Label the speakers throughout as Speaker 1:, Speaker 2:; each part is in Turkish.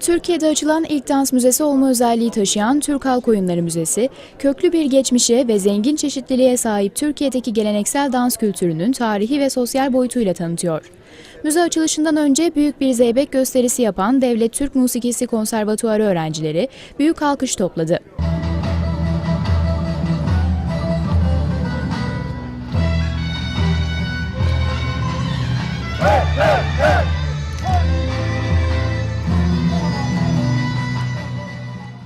Speaker 1: Türkiye'de açılan ilk dans müzesi olma özelliği taşıyan Türk Halk Oyunları Müzesi, köklü bir geçmişe ve zengin çeşitliliğe sahip Türkiye'deki geleneksel dans kültürünün tarihi ve sosyal boyutuyla tanıtıyor. Müze açılışından önce büyük bir zeybek gösterisi yapan Devlet Türk Musikisi Konservatuarı öğrencileri büyük alkış topladı.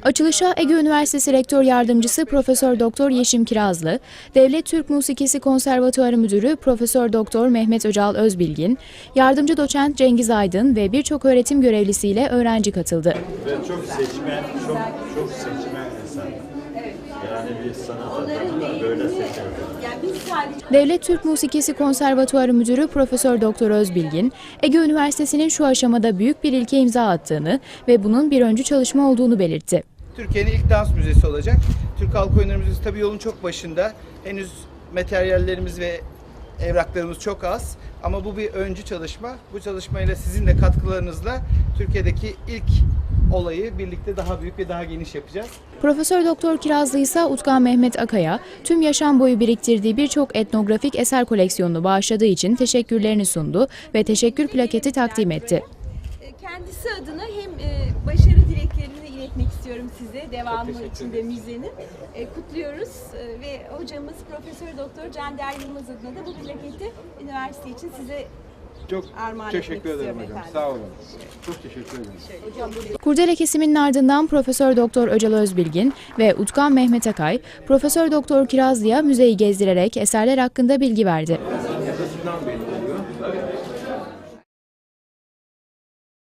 Speaker 1: Açılışa Ege Üniversitesi Rektör Yardımcısı Profesör Doktor Yeşim Kirazlı, Devlet Türk Musikisi Konservatuarı Müdürü Profesör Doktor Mehmet Öcal Özbilgin, Yardımcı Doçent Cengiz Aydın ve birçok öğretim görevlisiyle öğrenci katıldı.
Speaker 2: Ve çok seçmen, çok çok seçmen. Yani bir böyle
Speaker 1: Devlet Türk Musikisi Konservatuarı Müdürü Profesör Doktor Özbilgin, Ege Üniversitesi'nin şu aşamada büyük bir ilke imza attığını ve bunun bir öncü çalışma olduğunu belirtti.
Speaker 3: Türkiye'nin ilk dans müzesi olacak. Türk Halk Oyunları Müzesi tabii yolun çok başında. Henüz materyallerimiz ve evraklarımız çok az. Ama bu bir öncü çalışma. Bu çalışmayla sizin de katkılarınızla Türkiye'deki ilk olayı birlikte daha büyük ve daha geniş yapacağız.
Speaker 1: Profesör Doktor Kirazlı ise Utkan Mehmet Akay'a tüm yaşam boyu biriktirdiği birçok etnografik eser koleksiyonunu bağışladığı için teşekkürlerini sundu ve teşekkür plaketi takdim etti.
Speaker 4: E, kendisi adına hem e, başarı dileklerini iletmek istiyorum size devamı içinde müzenin. E, Kutluyoruz ve hocamız Profesör Doktor Cander Yılmaz adına da bu plaketi üniversite için size
Speaker 3: Çok
Speaker 4: Armağan
Speaker 3: teşekkür ederim hocam.
Speaker 4: efendim.
Speaker 3: Sağ olun. Çok teşekkür ederim.
Speaker 1: Kurdele kesiminin ardından Profesör Doktor Öcal Özbilgin ve Utkan Mehmet Akay, Profesör Doktor Kirazlı'ya müzeyi gezdirerek eserler hakkında bilgi verdi.